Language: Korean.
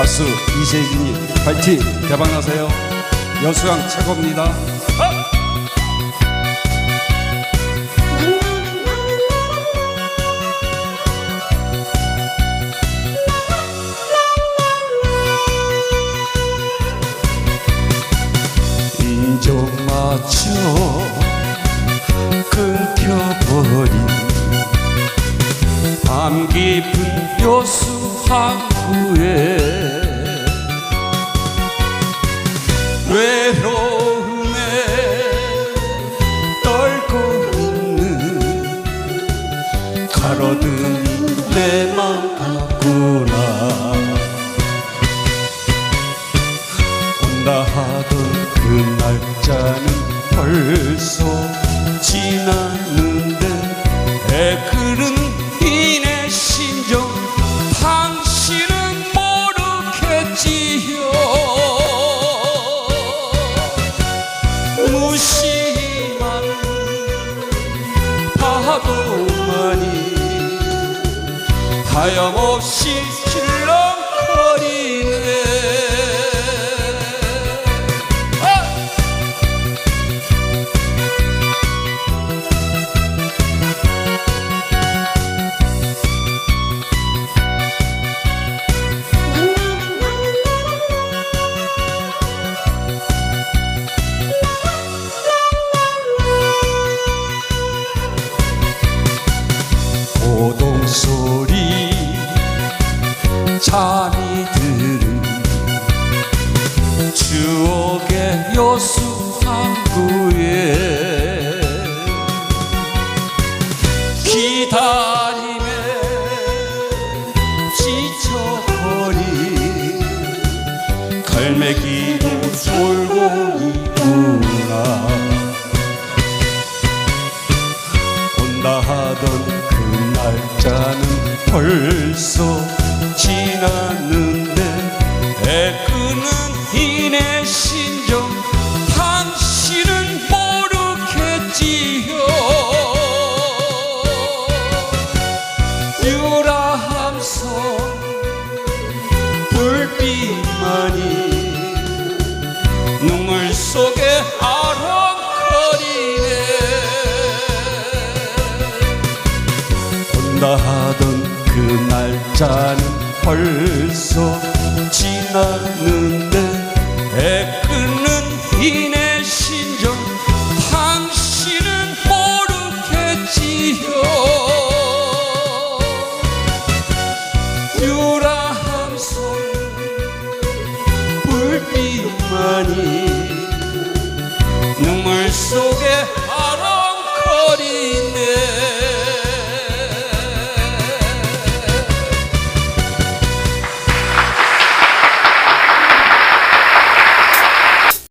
가수 이세진이 파이팅! 대박나세요. 여수강 최고입니다. 인정 맞춰 끊겨버린 밤 깊은 여수 항구에 내맘 같구나. 온다 하던 그 날짜는 벌써 지났는데 하염없이 실 잠이 드는 추억의 여수 항구에 기다림에 지쳐버린 갈매기도 돌고 있구나. 온다 하던 그 날짜는 벌써 지났는데 애끄는 이내 심정 당신은 모르겠지요. 유람선 불빛만이 눈물 속에 아랑거리네. 온다 하던 그 날짜는 벌써 지났는데 애끄는 이내 심정 당신은 모르겠지요 유람선 불빛만이 눈물 속에